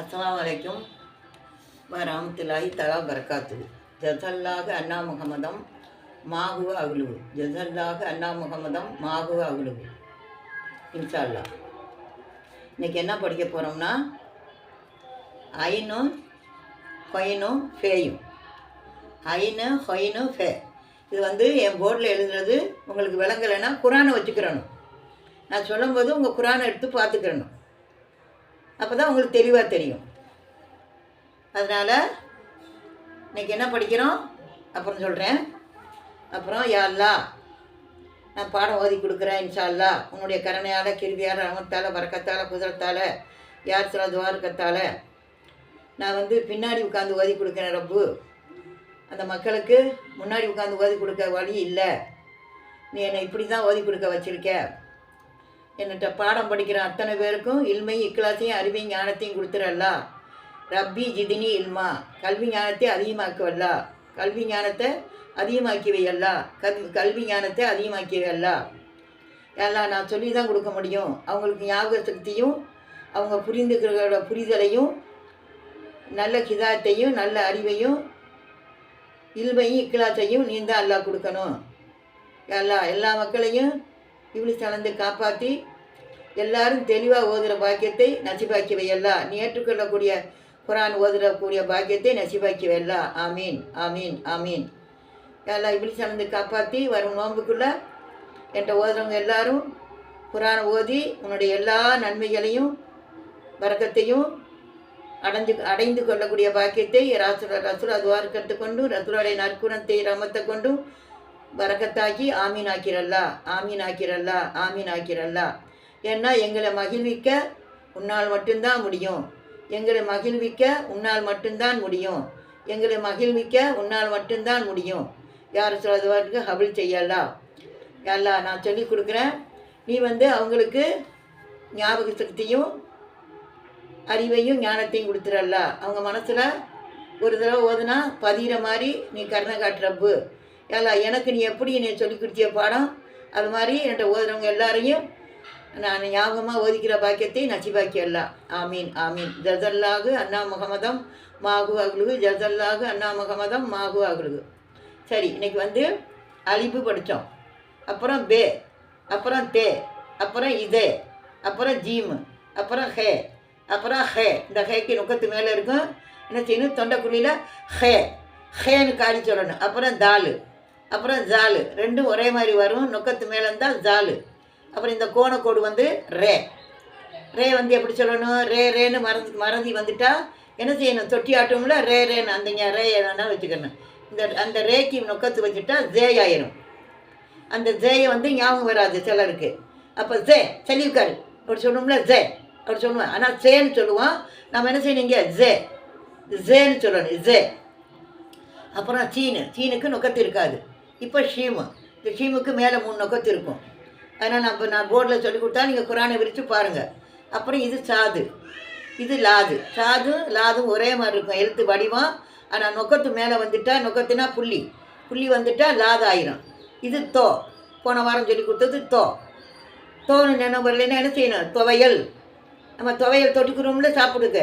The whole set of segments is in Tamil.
அஸ்லாம் அலைக்கும் வரமத்துல்லாஹி தலா பரக்காத்து ஜசல்லாக அண்ணா முகமதம் மாகுவ அகுலுவு ஜசல்லாக அண்ணா முகமதம் மாகுவ அகுலுவு இன்ஷா அல்லாஹ் இன்னைக்கு என்ன படிக்க போகிறோம்னா ஐனும் கொயினும் ஃபேயும். ஐனு ஹொயினு ஃபே. இது வந்து என் போர்டில் எழுதுறது உங்களுக்கு விளங்கலைன்னா குரானை வச்சுக்கிறணும். நான் சொல்லும்போது உங்கள் குரானை எடுத்து பார்த்துக்கிறணும். அப்போ தான் உங்களுக்கு தெளிவாக தெரியும். அதனால் இன்னைக்கு என்ன படிக்கிறோம்? அப்புறம் சொல்கிறேன் அப்புறம் யா நான் பாடம் ஓதி கொடுக்குறேன் இன்ஷால்லா உன்னுடைய கருணையால் கிருவியால் ரமத்தால் வரக்கத்தால் குதிரத்தால் யார் சில துவாரக்கத்தால் நான் வந்து பின்னாடி உட்காந்து ஓதி கொடுக்குறேன் ரப்பு. அந்த மக்களுக்கு முன்னாடி உட்காந்து ஓதி கொடுக்க வழி இல்லை. நீ என்னை இப்படி தான் ஓதி கொடுக்க வச்சுருக்க. என்னட்ட பாடம் படிக்கிற அத்தனை பேருக்கும் இல்மை இக்கிலாத்தையும் அறிவையும் ஞானத்தையும் கொடுத்துறல்லா. ரப்பி ஜிதினி இல்மா. கல்வி ஞானத்தை அதிகமாக்குவல்லா. கல்வி ஞானத்தை அதிகமாக்கிவையல்லா. கல் கல்வி ஞானத்தை அதிகமாக்கிவையல்லா. எல்லாம் நான் சொல்லி தான் கொடுக்க முடியும். அவங்களுக்கு ஞாபக சக்தியும் அவங்க புரிந்துக்கிறோட புரிதலையும் நல்ல கிதாத்தையும் நல்ல அறிவையும் இல்மையும் இக்கிலாத்தையும் நீ தான் அல்லாஹ் கொடுக்கணும். எல்லா எல்லா மக்களையும் இவ்வளோ கலந்து காப்பாற்றி எல்லாரும் தெளிவாக ஓதுகிற பாக்கியத்தை நசிபாக்கி வையல்லா நீ ஏற்றுக்கொள்ளக்கூடிய குரான் ஓதுறக்கூடிய பாக்கியத்தை நசிபாக்கி வையல்லா ஆமீன் ஆமீன். ஆமீன் எல்லாம் இப்படி கலந்து காப்பாற்றி வரும் நோன்புக்குள்ளே என்கிட்ட ஓதுறவங்க எல்லாரும் குரான் ஓதி உன்னுடைய எல்லா நன்மைகளையும் வரக்கத்தையும் அடைஞ்சு அடைந்து கொள்ளக்கூடிய பாக்கியத்தை ரசுல ரசுல் துவாரக்கத்தை கொண்டும் ரசுலுடைய நற்குணத்தை ரமத்தை கொண்டும் வரக்கத்தாக்கி ஆமீன் ஆக்கிறல்லா ஆமீன் ஆக்கிறல்லா ஆமீன் ஆக்கிறல்லா ஏன்னா எங்களை மகிழ்விக்க உன்னால் மட்டும்தான் முடியும். எங்களை மகிழ்விக்க உன்னால் மட்டும்தான் முடியும். எங்களை மகிழ்விக்க உன்னால் மட்டும்தான் முடியும். யார் சொல்வதற்கு ஹபிள் செய்யலா எல்லா நான் சொல்லி கொடுக்குறேன். நீ வந்து அவங்களுக்கு ஞாபக சக்தியும் அறிவையும் ஞானத்தையும் கொடுத்துறல்ல அவங்க மனசில் ஒரு தடவை ஓதுனா பதிகிற மாதிரி நீ கருணை காட்டுறப்பு எல்லாம் எனக்கு நீ எப்படி நீ சொல்லி கொடுத்திய பாடம்? அது மாதிரி என்கிட்ட ஓதுறவங்க எல்லாரையும் நான் ஞாபகமாக ஓதிக்கிற பாக்கியத்தை நச்சிபாக்கியல்லா. ஆமீன் ஆமீன். ஜசல்லாகு அண்ணா முகமதம் மாகு அகுலுகு. ஜசல்லாகு அண்ணா முகமதம் மாகு அகுலுகு. சரி இன்னைக்கு வந்து அழிப்பு படித்தோம் அப்புறம் பே அப்புறம் தே அப்புறம் இதே அப்புறம் ஜீமு அப்புறம் ஹே அப்புறம் ஹே. இந்த ஹேக்கு நுக்கத்து மேலே இருக்கும் என்ன செய்யணும்? தொண்டைக்குழியில் ஹே ஹேன்னு காரி சொல்லணும். அப்புறம் தாலு அப்புறம் ஜாலு. ரெண்டும் ஒரே மாதிரி வரும். நுக்கத்து மேலே இருந்தால் ஜாலு. அப்புறம் இந்த கோணக்கோடு வந்து ரே. ரே வந்து எப்படி சொல்லணும்? ரே ரேன்னு மறந்து மறதி வந்துட்டா என்ன செய்யணும்? தொட்டி ஆட்டோம்ல ரே ரேன்னு அந்த ரே என்னன்னா வச்சுக்கணும். இந்த அந்த ரேக்கு நொக்கத்து வச்சுட்டா ஜே ஆயிரும் அந்த ஜேயை வந்து ஞாபகம் வராது சிலருக்கு. அப்போ ஜே சளி அப்படி சொல்லணும்ல ஜே. அப்படி சொல்லுவேன். ஆனால் ஜேன்னு சொல்லுவோம் நம்ம என்ன செய்யணுங்க ஜே. ஜேன்னு சொல்லணும் ஜே. அப்புறம் சீனு. சீனுக்கு நொக்கத்து இருக்காது. இப்போ ஷீமு. இந்த ஷீமுக்கு மேலே மூணு நொக்கத்து இருக்கும். அதனால் நான் இப்போ நான் போர்டில் சொல்லி கொடுத்தா நீங்கள் குரானை விரித்து பாருங்கள் அப்புறம் இது சாது. இது லாது. சாதும் லாதும் ஒரே மாதிரி இருக்கும். எழுத்து வடிவம். ஆனால் நொக்கத்து மேலே வந்துட்டா நொக்கத்துனா புள்ளி. புள்ளி வந்துட்டால் லாது ஆயிரும். இது தோ. போன வாரம் சொல்லி கொடுத்தது தோ. தோன்னு நினைவு வரலைன்னா என்ன செய்யணும்? துவையல். நம்ம துவையல் தொட்டுக்கிறோம்ல சாப்பிடுங்க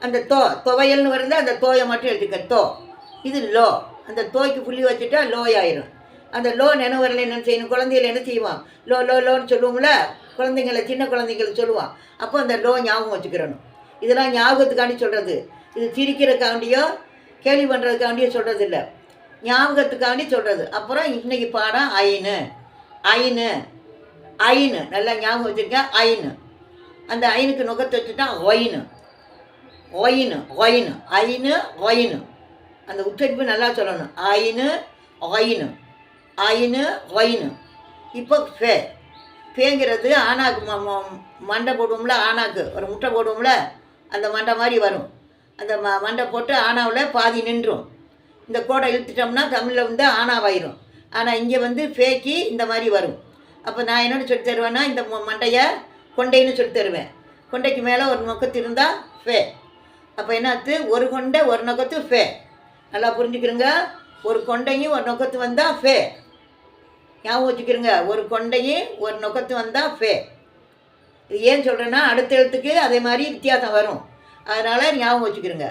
அந்த தோ துவையல்னு வருது அந்த தோயை மட்டும் எடுத்துக்க. தோ. இது லோ. அந்த தோய்க்கு புள்ளி வச்சுட்டா லோயாயிரும் அந்த லோ நினைவு என்ன செய்யணும் குழந்தைகள் என்ன செய்வான்? லோ லோ லோன்னு சொல்லுவோம்ல? குழந்தைங்கள சின்ன குழந்தைங்கள சொல்லுவான். அப்போ அந்த லோ ஞாபகம் வச்சுக்கிறணும். இதெல்லாம் ஞாபகத்துக்காண்டி சொல்கிறது இது சிரிக்கிறதுக்காண்டியோ கேள்வி பண்ணுறதுக்காண்டியோ சொல்கிறது இல்லை. ஞாபகத்துக்காண்டி சொல்கிறது அப்புறம் இன்னைக்கு பாடம் ஐனு ஐனு ஐனு நல்லா ஞாபகம் வச்சுருக்கேன் ஐனு அந்த ஐனுக்கு நுகத்தை வச்சுட்டா ஒயினு. ஒயினு ஒயினு. ஐனு ஒயினு. அந்த உச்சரிப்பு நல்லா சொல்லணும். ஐனு ஒயினு. ஐனு ஒயினு இப்போ ஃபே. ஃபேங்கிறது ஆனாக்கு ம ம- மண்டை போடுவோம்ல ஆனாக்கு ஒரு முட்டை போடுவோம்ல அந்த மண்டை மாதிரி வரும். அந்த ம மண்டை போட்டு ஆனாவில் பாதி நின்றும். இந்த கோடை இழுத்துட்டோம்னா தமிழில் வந்து ஆனாவாயிரும் ஆனால் இங்கே வந்து ஃபேக்கி இந்த மாதிரி வரும். அப்போ நான் என்னென்னு சொல்லி தருவேன்னா இந்த மண்டையை கொண்டைன்னு சொல்லி தருவேன். கொண்டைக்கு மேலே ஒரு நொக்கத்து இருந்தால் ஃபே. அப்போ என்னாத்து? ஒரு கொண்டை ஒரு நொக்கத்து ஃபே. நல்லா புரிஞ்சுக்கிறோங்க? ஒரு கொண்டையும் ஒரு நொக்கத்து வந்தால் ஃபே. ஞாபகம் வச்சுக்கிறோங்க ஒரு கொண்டையும் ஒரு நுகத்து வந்தால் ஃபே. இது ஏன் சொல்கிறேன்னா அடுத்த எழுத்துக்கு அதே மாதிரி வித்தியாசம் வரும். அதனால் ஞாபகம் வச்சுக்கிறோங்க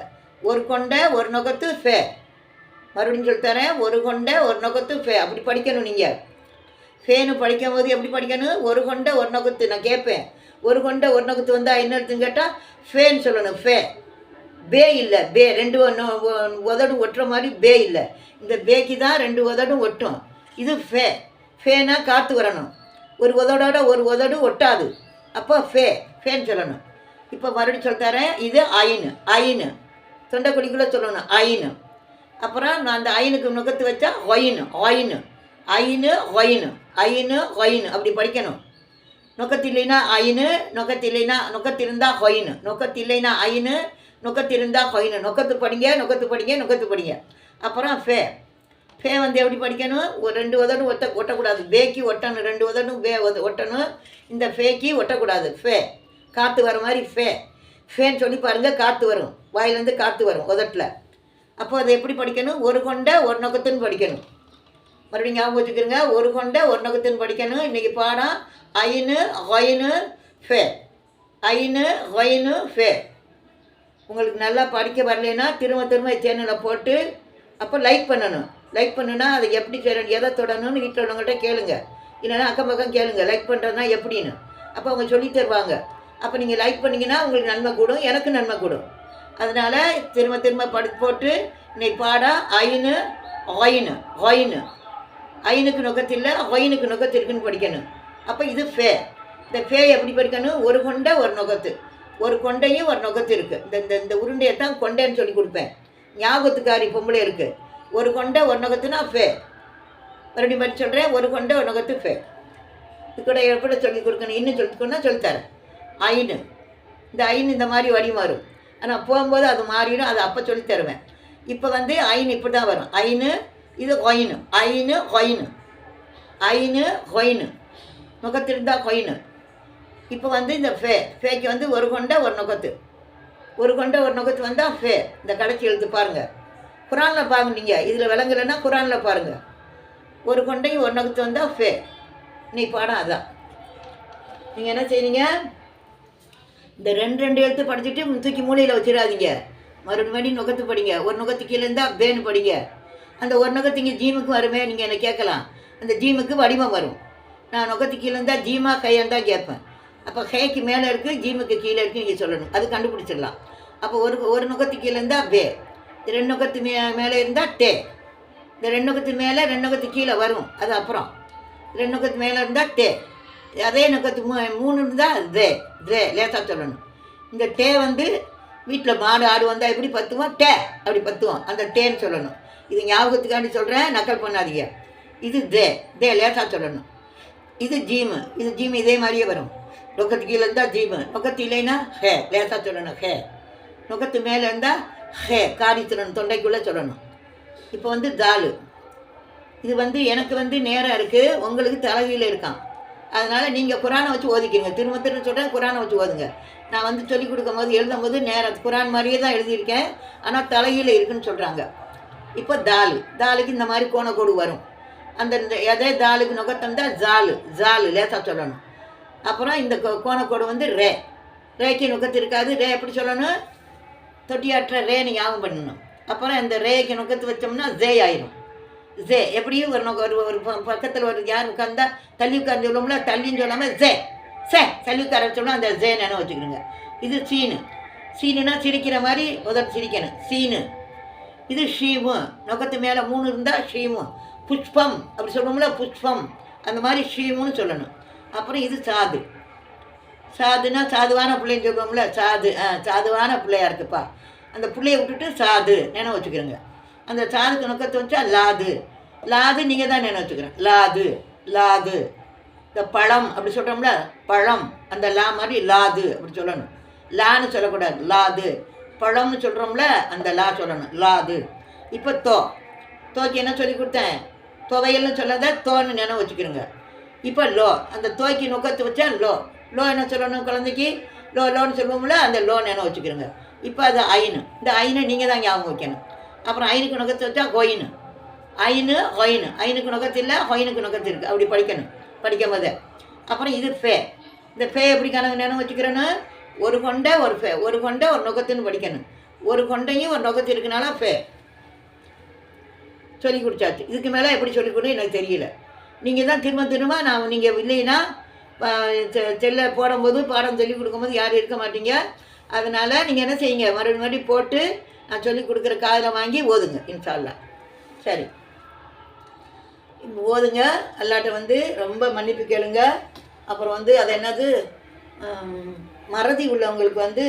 ஒரு கொண்டை ஒரு நுகத்து ஃபே. மறுபடியும் சொல்லித்தரேன் ஒரு கொண்டை ஒரு நுகத்து ஃபே. அப்படி படிக்கணும் நீங்கள் ஃபேனு படிக்கும் போது எப்படி படிக்கணும்? ஒரு கொண்டை ஒரு நுகத்து. நான் கேட்பேன். ஒரு கொண்டை ஒரு நுகத்து வந்தால் என்ன கேட்டால் ஃபேன்னு சொல்லணும். ஃபே. பே இல்லை. பே. ரெண்டு உதடும் ஒட்டுற மாதிரி பே இல்லை. இந்த பேக்கு தான் ரெண்டு உதடும் ஒட்டும். இது ஃபே. ஃபேனாக காற்று வரணும். ஒரு உதடோட ஒரு உதடு ஒட்டாது. அப்போ ஃபே ஃபேன்னு சொல்லணும். இப்போ மறுபடியும் சொல்லித்தரேன் இது ஐனு ஐனு தொண்டைக்குடிக்குள்ளே சொல்லணும் ஐனு அப்புறம் நான் அந்த ஐனுக்கு நுகத்து வச்சா ஒயினு ஒயின். ஐனு ஒயின். ஐனு ஒயின். அப்படி படிக்கணும். நுகத்தில்லைனா ஐனு நுகத்தில்லைனா நுகத்திருந்தா இல்லைன்னா நுகத்தில்லைனா ஐனு நுகத்திருந்தா ஹொயினு நுகத்து படிங்க நுகத்து படிங்க நுகத்து படிங்க. அப்புறம் ஃபே. ஃபே வந்து எப்படி படிக்கணும்? ஒரு ரெண்டு உதடும் ஒட்ட ஒட்டக்கூடாது. பேக்கி ஒட்டணும் ரெண்டு உதடும் பே ஒட்டணும். இந்த ஃபேக்கி ஒட்டக்கூடாது. ஃபே. காற்று வர மாதிரி ஃபே. ஃபேன்னு சொல்லி பாருங்கள் காற்று வரும். வாயிலேருந்து காற்று வரும் உதட்டில். அப்போ அதை எப்படி படிக்கணும்? ஒரு கொண்ட ஒரு நொக்கத்துன்னு படிக்கணும். மறுபடியும் ஞாபகம் வச்சுக்கிறோங்க ஒரு கொண்ட ஒரு நொக்கத்துன்னு படிக்கணும். இன்றைக்கி பாடம் ஐனு ஹொயினு ஃபே. ஐனு ஹொயினு ஃபே. உங்களுக்கு நல்லா படிக்க வரலைன்னா திரும்ப திரும்ப சேனலை போட்டு அப்போ லைக் பண்ணணும். லைக் பண்ணுனா அதை எப்படி செய்யணும் எதை தொடணும்னு வீட்டில் உள்ளவங்கள்ட்ட கேளுங்க. இல்லைன்னா அக்கம் பக்கம் கேளுங்க. லைக் பண்ணுறதுனா எப்படின்னு. அப்போ அவங்க சொல்லி தருவாங்க. அப்போ நீங்கள் லைக் பண்ணிங்கன்னா உங்களுக்கு நன்மை கூடும் எனக்கு நன்மை கூடும். அதனால் திரும்ப திரும்ப படு போட்டு இன்னைக்கு பாடா ஐனு ஒயினு ஒயினு ஐனுக்கு நுகத்தில்லை ஒயினுக்கு நுகத்து இருக்குன்னு படிக்கணும். அப்போ இது ஃபே. இந்த ஃபே எப்படி படிக்கணும்? ஒரு கொண்டை ஒரு நுகத்து. ஒரு கொண்டையும் ஒரு நுகத்து இருக்குது இந்த இந்த இந்த உருண்டையை தான் கொண்டைன்னு சொல்லி கொடுப்பேன். ஞாபகத்துக்காரி பொம்பளை இருக்குது ஒரு கொண்டை ஒன்னகத்துனா ஃபே. மறுபடியும் மறுபடி சொல்கிறேன் ஒரு கொண்டை ஒன்னகத்து ஃபே. இது கூட எப்படி சொல்லி கொடுக்கணும். இன்னும் சொல்லிக்கணும்னா சொல்லித்தரேன் ஐனு இந்த ஐன் இந்த மாதிரி வழி மாறும் ஆனால் போகும்போது அது மாறிடும் அது அப்போ சொல்லி தருவேன். இப்போ வந்து ஐன் இப்படி தான் வரும். ஐனு இது கொயினு. ஐனு கொயினு. ஐனு ஒயினு நுகத்திருந்தா கொயினு. இப்போ வந்து இந்த ஃபே. ஃபேக்கு வந்து ஒரு கொண்டை ஒரு நுகத்து. ஒரு கொண்டை ஒரு நுகத்து வந்தால் ஃபே. இந்த கடைசி எழுத்து பாருங்கள் குரானில் பாருங்க நீங்கள் இதில் விளங்கலைன்னா குரானில் பாருங்கள் ஒரு கொண்டையும் ஒரு நுகத்து வந்தால் ஃபே. நீ பாடம் அதான் நீங்கள் என்ன செய்றீங்க? இந்த ரெண்டு ரெண்டு எழுத்து படிச்சுட்டு தூக்கி மூலையில் வச்சிடாதீங்க. மறுபடியும் நுகத்து படிங்க. ஒரு நுகத்து கீழே இருந்தால் பேன்னு படிங்க. அந்த ஒரு நுகத்து இங்கே ஜீமுக்கு வருமே நீங்கள் என்ன கேட்கலாம்? அந்த ஜீமுக்கு வடிவம் வரும். நான் நுகத்து கீழே இருந்தால் ஜீமா கையான்னு தான் கேட்பேன். அப்போ ஹேக்கு மேலே இருக்குது ஜீமுக்கு கீழே இருக்குது நீங்கள் சொல்லணும். அது கண்டுபிடிச்சிடலாம். அப்போ ஒரு ஒரு நுகத்து கீழே இருந்தால் பே. ரெண்டுகத்து மே மேலே இருந்தால் டே. இந்த ரெண்டுகத்து மேலே ரெண்டுகத்து கீழே வரும். அது அப்புறம். ரெண்டுகத்து மேலே இருந்தால் டே. அதே நக்கத்து மூ மூணு இருந்தால் தே தே லேசாக சொல்லணும். இந்த டே வந்து வீட்டில் மாடு ஆடு வந்தால் எப்படி பத்துவோம்? டே. அப்படி பத்துவோம். அந்த டேன்னு சொல்லணும். இது ஞாபகத்துக்காண்டி சொல்கிறேன் நக்கல் பண்ணாதீங்க. இது தே தே லேசாக சொல்லணும். இது ஜீமு. இது ஜீமு இதே மாதிரியே வரும். நுகத்து கீழே இருந்தால் ஜீமு. நுகத்து இல்லைன்னா ஹே. லேசாக சொல்லணும். ஹே. நுகத்து மேலே இருந்தால் ஹே காரி சொல்லணும் தொண்டைக்குள்ளே சொல்லணும். இப்போ வந்து தாலு. இது வந்து எனக்கு வந்து நேரம் இருக்குது உங்களுக்கு தலைகீழ இருக்கான். அதனால் நீங்கள் குரானை வச்சு ஓதிக்கிங்க திரும்ப திரும்ப சொல்கிறேன் குரானை வச்சு ஓதுங்க. நான் வந்து சொல்லிக் கொடுக்கும் போது எழுதும் போது நேரம் குரான் மாதிரியே தான் எழுதியிருக்கேன். ஆனால் தலைகீழ இருக்குன்னு சொல்கிறாங்க இப்போ தாலு. தாலுக்கு இந்த மாதிரி கோணக்கோடு வரும். அந்த இந்த எதே தாலுக்கு நுகத்தந்தா ஜாலு. ஜாலு லேசாக சொல்லணும். அப்புறம் இந்த கோணக்கோடு வந்து ரே. ரேக்கு நுகத்து இருக்காது. ரே எப்படி சொல்லணும்? தொட்டியாற்ற ரேன்னு ஞாபகம் பண்ணணும். அப்புறம் இந்த ரேக்கு நுகத்து வச்சோம்னா ஜே ஆயிரும். ஜே. எப்படியும் ஒரு நோக்க ஒரு ஒரு பக்கத்தில் ஒரு யார் உட்காந்தா தள்ளி உட்கார்ந்து சொல்லுவோம்ல தள்ளின்னு சொல்லாமல் ஜே. சே தள்ளி உட்கார வச்சோம்னா அந்த ஜே நினை வச்சுக்கிடுங்க. இது சீனு. சீனுனா சிரிக்கிற மாதிரி உதவி சிரிக்கணும். சீனு. இது ஷீமு. நோக்கத்து மேலே மூணு இருந்தால் ஷீமு. புஷ்பம். அப்படி சொல்லுவோம்ல புஷ்பம். அந்த மாதிரி ஷீமுன்னு சொல்லணும். அப்புறம் இது சாது. சாதுன்னா சாதுவான பிள்ளைன்னு சொல்லுவோம்ல சாது ஆ சாதுவான பிள்ளையா இருக்குப்பா. அந்த பிள்ளைய விட்டுட்டு சாது நினைவு வச்சுக்கிறோங்க. அந்த சாதுக்கு நுக்கத்தை வச்சா லாது. லாது நீங்கள் தான் நினைவு வச்சுக்கிறேன். லாது லாது. இந்த பழம் அப்படி சொல்கிறோம்ல பழம். அந்த லா மாதிரி லாது அப்படி சொல்லணும். லான்னு சொல்லக்கூடாது லாது. பழம்னு சொல்கிறோம்ல அந்த லா சொல்லணும். லாது. இப்போ தோ. தோக்கி என்ன சொல்லி கொடுத்தேன்? துவையல்னு சொல்லாத தோன்னு நினைவு வச்சுக்கிறோங்க. இப்போ லோ. அந்த தோக்கி நுக்கத்து வச்சா லோ. லோ என்ன சொல்லணும் குழந்தைக்கு? லோ லோன்னு சொல்லுவோம்ல அந்த லோன் என்ன வச்சுக்கிறோங்க. இப்போ அது ஐனு இந்த ஐனு நீங்கள் தான் ஞாபகம் வைக்கணும். அப்புறம் ஐனுக்கு நுகத்து வச்சா கொயினு ஐனு ஹொயினு. ஐனுக்கு நுகத்து இல்லை ஹொயினுக்கு நுகத்து இருக்குது அப்படி படிக்கணும். படிக்கும் போது அப்புறம் இது ஃபே. இந்த ஃபே எப்படி கணக்கு நினைவு வச்சுக்கிறேன்னு? ஒரு கொண்டை ஒரு ஃபே. ஒரு கொண்டை ஒரு நுகத்துன்னு படிக்கணும். ஒரு கொண்டையும் ஒரு நுகத்து இருக்கனால ஃபே. சொல்லி கொடுத்தாச்சு. இதுக்கு மேலே எப்படி சொல்லி கொடுன்னு எனக்கு தெரியல. நீங்கள் தான் திரும்ப திரும்ப நான் நீங்கள் இல்லைன்னா செல்லை போடும்போது பாடம் சொல்லி கொடுக்கும்போது யாரும் இருக்க மாட்டீங்க. அதனால் நீங்கள் என்ன செய்யுங்க மறுபடியும் மறுபடியும் போட்டு நான் சொல்லி கொடுக்குற காதில் வாங்கி ஓதுங்க இன்ஷால்லா சரி. ஓதுங்க அல்லாட்ட வந்து ரொம்ப மன்னிப்பு கேளுங்க. அப்புறம் வந்து அது என்னது? மறதி உள்ளவங்களுக்கு வந்து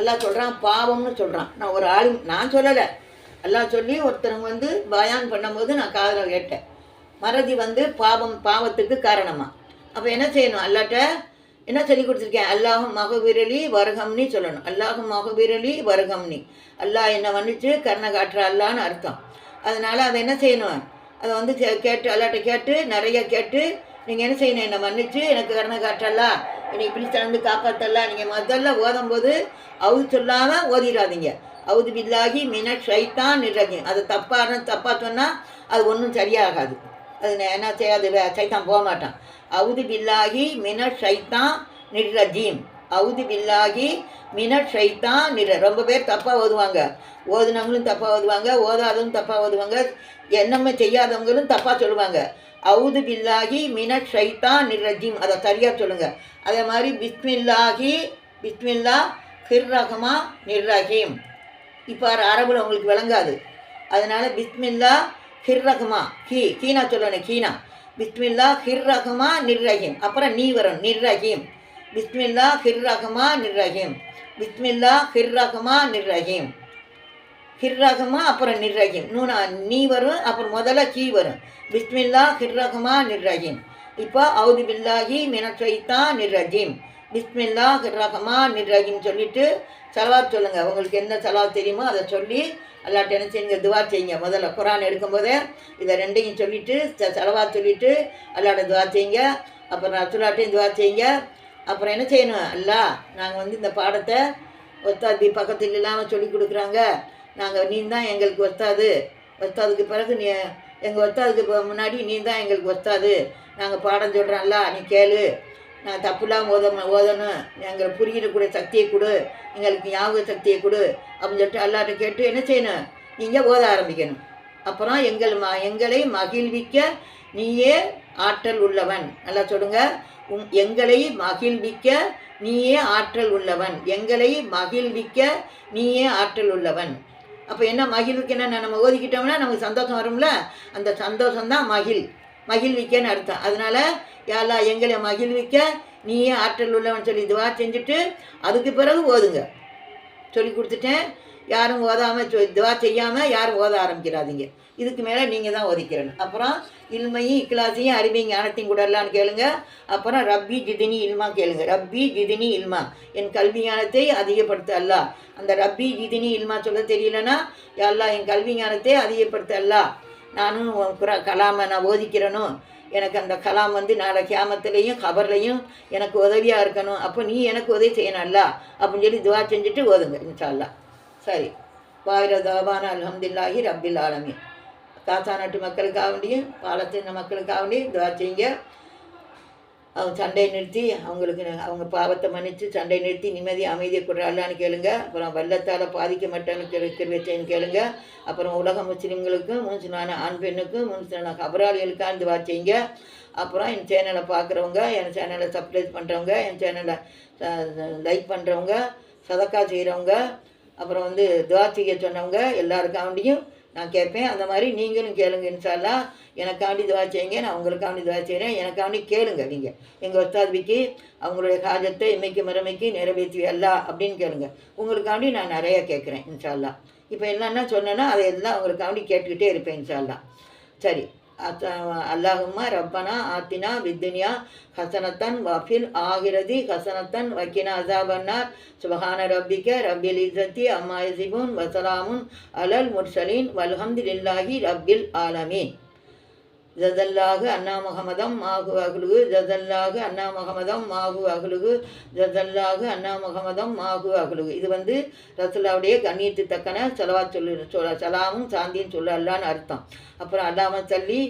எல்லாம் சொல்கிறான் பாவம்னு சொல்கிறான் நான் ஒரு ஆள் நான் சொல்லலை. எல்லாம் சொல்லி ஒருத்தவங்க வந்து பயான் பண்ணும்போது நான் காதில் கேட்டேன். மறதி வந்து பாவம் பாவத்துக்கு காரணமாக அப்போ என்ன செய்யணும்? அல்லாட்ட என்ன சொல்லி கொடுத்துருக்கேன்? அல்லாஹும் மகவிரலி வருகம்னி சொல்லணும். அல்லாஹும் மகவிரலி வருகம்னி. அல்லாஹ் என்னை மன்னிச்சு கருணை காட்டுற அல்லான்னு அர்த்தம். அதனால் அதை என்ன செய்யணும்? அதை வந்து கேட்டு அல்லாட்ட கேட்டு நிறைய கேட்டு நீங்கள் என்ன செய்யணும்? என்னை மன்னிச்சு எனக்கு கருணை காட்டலாம் என்னை இப்படி திறந்து காப்பாற்றலாம் நீங்கள் முதல்ல ஓதும்போது அவுது சொல்லாமல் ஓதிடாதீங்க. அவுது பில்லாகி மின ஷைத்தான் நிரஜி அது தப்பான தப்பாக சொன்னால் அது ஒன்றும் சரியாகாது. அது நான் என்ன செய்யாது வே- சைத்தான் போக மாட்டான். அவுது பில்லாகி மின ஷைத்தான் நிர்ரஜீம் அவுது பில்லாகி மின ஷைத்தான் நிற ரொம்ப பேர் தப்பாக ஓதுவாங்க. ஓதுனவங்களும் தப்பாக ஓதுவாங்க ஓதாதவங்களும் தப்பாக ஓதுவாங்க என்னமே செய்யாதவங்களும் தப்பாக சொல்லுவாங்க. அவுது பில்லாகி மின ஷைத்தான் நிர்ரஜீம் அதை சரியாக சொல்லுங்கள் அதே மாதிரி பிஸ்மில்லாகி பிஸ்மில்லா ஹிர்ரஹமா நிர்ரஹீம் இப்போ அரபுல உங்களுக்கு விளங்காது. அதனால் பிஸ்மில்லா ஹிர்ரஹ்மா கீ கீனா சொல்லணும் கீனா பிஸ்மில்லா ஹிர்ரஹ்மா நிர்ரஹீம். அப்புறம் நீ வரும் நிர்ரஹீம். பிஸ்மில்லா ஹிர்ரஹ்மா நிர்ரஹீம். பிஸ்மில்லா ஹிர்ரஹ்மா நிர்ரஹீம். ஹிர்ரகமா அப்புறம் நிர்ரஹீம். நூனா நீ வரும் அப்புறம் முதல்ல கீ வரும். பிஸ்மில்லா ஹிர்ரகமா நிர்ரஹீம். இப்போ அவுது பில்லாஹி மினஷைத்தா நிர்ரஜீம் பிஸ்மில்லா ஹிர்ரகமா நிர்ரஹீம் சொல்லிட்டு செலவாக சொல்லுங்கள் உங்களுக்கு என்ன சலவாத் தெரியுமோ அதை சொல்லி அல்லாட்ட என்ன செய்யுங்க துவா செய்யுங்க. முதல்ல குரான் எடுக்கும்போதே இதை ரெண்டையும் சொல்லிவிட்டு செலவாக சொல்லிவிட்டு அல்லாட்ட துவா செய்யுங்க. அப்புறம் ரசுலாட்டையும் துவா செய்யுங்க. அப்புறம் என்ன செய்யணும்? அல்லா நாங்கள் வந்து இந்த பாடத்தை ஒத்தாதி பக்கத்தில் இல்லாமல் சொல்லி கொடுக்குறாங்க. நாங்கள் நீ தான் எங்களுக்கு ஒத்தாது ஒத்தாதுக்கு பிறகு நீ எங்கள் ஒத்தாதுக்கு முன்னாடி நீ தான் எங்களுக்கு ஒத்தாது நாங்கள் பாடம் சொல்கிறோம்ல நீ கேளு. நான் தப்புலாம் ஓத ஓதணும். எங்களை புரியக்கூடிய சக்தியை கொடு. எங்களுக்கு ஞாபக சக்தியை கொடு. அப்படின்னு சொல்லிட்டு அல்லாட்ட கேட்டு என்ன செய்யணும்? நீங்கள் ஓத ஆரம்பிக்கணும். அப்புறம் எங்கள் ம எங்களை மகிழ்விக்க நீயே ஆற்றல் உள்ளவன். நல்லா சொல்லுங்க. உம் எங்களை மகிழ்விக்க நீயே ஆற்றல் உள்ளவன். எங்களை மகிழ்விக்க நீயே ஆற்றல் உள்ளவன். அப்போ என்ன மகிழ்விக்க என்ன நம்ம ஓதிக்கிட்டோம்னா நமக்கு சந்தோஷம் வரும்ல? அந்த சந்தோஷம் தான் மகிழ். மகிழ்விக்கன்னு அர்த்தம். அதனால யாரா எங்களை மகிழ்விக்க நீயே ஆற்றல் உள்ளவன் சொல்லி இதுவா செஞ்சுட்டு அதுக்கு பிறகு ஓதுங்க. சொல்லி கொடுத்துட்டேன். யாரும் ஓதாமல் இதுவா செய்யாமல் யாரும் ஓத ஆரம்பிக்கிறாதீங்க. இதுக்கு மேலே நீங்கள் தான் ஒதுக்கிறணும் அப்புறம் இல்மையும் இக்லாசையும் அறிவையும் ஞானத்தையும் கூடலான்னு கேளுங்க. அப்புறம் ரப்பி ஜிதினி இல்மா கேளுங்க. ரப்பி ஜிதினி இல்மா என் கல்வி ஞானத்தை அதிகப்படுத்த அல்ல. அந்த ரப்பி ஜிதினி இல்மா சொல்ல தெரியலன்னா எல்லாம் என் கல்வி ஞானத்தை அதிகப்படுத்த அல்லா. நானும் உன் கலாமை நான் ஓதிக்கிறனும் எனக்கு அந்த கலாம் வந்து நாளை கேமத்துலேயும் கபர்லையும் எனக்கு உதவியாக இருக்கணும். அப்போ நீ எனக்கு உதவி செய்யணும்ல அப்படின்னு சொல்லி துவா செஞ்சுட்டு ஓதுங்க இன்ஷால்லா சரி. வாயிர தாபான அலமதுல்லாஹி ரப்பில் ஆலமி காசா நாட்டு மக்களுக்காக வேண்டியும் பாலத்தின மக்களுக்காக வேண்டியும் துவா செய்யுங்க. அவங்க சண்டையை நிறுத்தி அவங்களுக்கு அவங்க பாவத்தை மன்னித்து சண்டை நிறுத்தி நிம்மதி அமைதியை கொடுறாளான்னு கேளுங்க. அப்புறம் வெள்ளத்தால் பாதிக்கப்பட்டவனுக்கு இருக்கிறவச்சேன்னு கேளுங்க. அப்புறம் உலக முஸ்லீம்களுக்கும் மூசினான ஆண் பெண்ணுக்கும் மூசினான கபராளிகளுக்காக இருந்து வாச்சிங்க அப்புறம் என் சேனலை பார்க்குறவங்க என் சேனலை சப்ஸ்கிரைப் பண்ணுறவங்க என் சேனலை லைக் பண்ணுறவங்க சதக்கா செய்கிறவங்க அப்புறம் வந்து துவா செய்ய சொன்னவங்க எல்லாருக்காண்டியும் நான் கேட்பேன் அந்த மாதிரி நீங்களும் கேளுங்க இன்ஷால்லா எனக்காண்டி துவா செய்யுங்க நான் உங்களுக்காண்டி துவா செய்கிறேன் எனக்காண்டி கேளுங்க நீங்கள் எங்கள் ஒத்தாதிக்கு அவங்களுடைய காஜத்தை இமைக்கு மறுமைக்கு நிறைவேற்றி அல்லா அப்படின்னு கேளுங்க. உங்களுக்காண்டி நான் நிறையா கேட்குறேன் இன்ஷால்லா இப்போ என்னென்ன சொன்னேன்னா அதை எல்லாம் உங்களுக்காண்டி கேட்டுக்கிட்டே இருப்பேன் இன்ஷால்லா சரி. அல்லாஹுமா ரப்பனா ஆத்தினா வித்துனியா ஹசனத்தன் வஃபில் ஆகிரதி ஹசனத்தன் வக்கினா அசாபன்னார். சுபஹான ரப்பிக்க ரப்பில் இசத்தி அம்மா இசிபுன் வசலாமுன் அலல் முர்சலீன் வல்ஹம்துலில்லாஹி ரப்பில் ஆலமீன். ஜதல்லாகு அண்ணா முகமதம் மாகு அகுலுகு ஜதல்லாகு அண்ணா முகமதம் மாகு அகுலுகு ஜதல்லாகு அண்ணா முகமதம் மாகு அகுலுகு இது வந்து ரசுல்லாவுடைய கண்ணியத்து தக்கன செலவா சொல்லு சொல்ல சலாமும் சாந்தியும் சொல்ல அல்லான்னு அர்த்தம். அப்புறம் அல்லாம சல்லி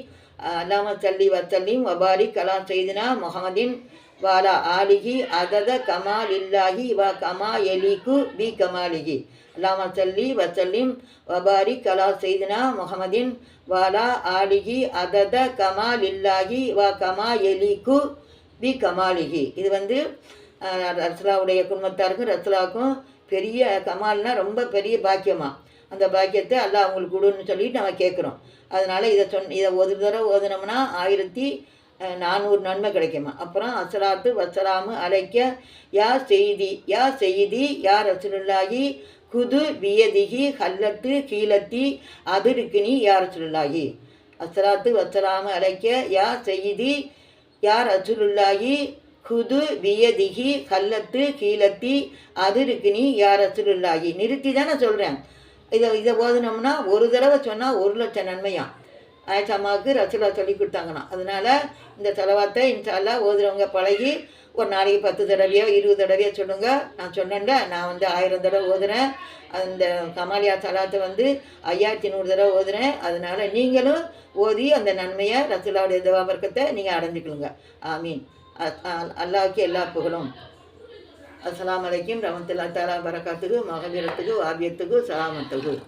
அல்லாம சல்லி வத்தல்லியும் வபாரி கலாம் செய்தினா முகமதின் வாலா ஆலிஹி அதத கமால் இல்லாஹி வ கமா எலிகு பி கமாலிஹி. அல்லாம சல்லி வசல்லிம் வபாரி கலா செய்தினா முகமதின் வாலா ஆலிஹி அதத கமால் இல்லாஹி வ கமா எலிகு பி கமாலிஹி. இது வந்து ரசலாவுடைய குடும்பத்தாருக்கும் ரசலாவுக்கும் பெரிய கமால்னா ரொம்ப பெரிய பாக்கியமாக அந்த பாக்கியத்தை எல்லாம் அவங்களுக்கு கொடுன்னு சொல்லிட்டு நம்ம கேட்குறோம். அதனால் இதை சொன் இதை ஒரு தடவை ஓதுனோம்னா ஆயிரத்தி நானூறு நன்மை கிடைக்குமா? அப்புறம் அசலாத்து வசலாமு அழைக்க யா செய்தி யா செய்தி யா ரசுலுல்லாஹி குது வியதிகி ஹல்லத்து கீழத்தி அதிருக்கினி யா ரசுலுல்லாஹி. அசலாத்து வசலாமு அழைக்க யா செய்தி யா ரசுலுல்லாஹி குது வியதிகி கல்லத்து கீழத்தி அதிருக்கினி யா ரசுலுல்லாஹி. நிறுத்தி தானே சொல்கிறேன் இதை இதை ஓதுனோம்னா ஒரு தடவை சொன்னால் ஒரு லட்சம் நன்மையாம் ஆயிஷாமாவுக்கு ரசுலா சொல்லி கொடுத்தாங்கண்ணா அதனால இந்த செலவாத்தை இன்ஷால்லா ஓதுறவங்க பழகி ஒரு நாளைக்கு பத்து தடவையோ இருபது தடவையோ சொல்லுங்க. நான் சொன்னேன்ல நான் வந்து ஆயிரம் தடவை ஓதுறேன். அந்த கமாலியா சலாத்தை வந்து ஐயாயிரத்தி நூறு தடவை ஓதுறேன். அதனால நீங்களும் ஓதி அந்த நன்மையை ரசுலாவுடைய தவாபர்க்கத்தை நீங்கள் அடைஞ்சிக்கலுங்க ஆமீன். அ- எல்லா புகழும். அஸ்லாம் வலைக்கும் ரமத்துல்லா தாலா பரக்காத்துக்கு மகவீரத்துக்கு வாபியத்துக்கு சலாமத்துக்கு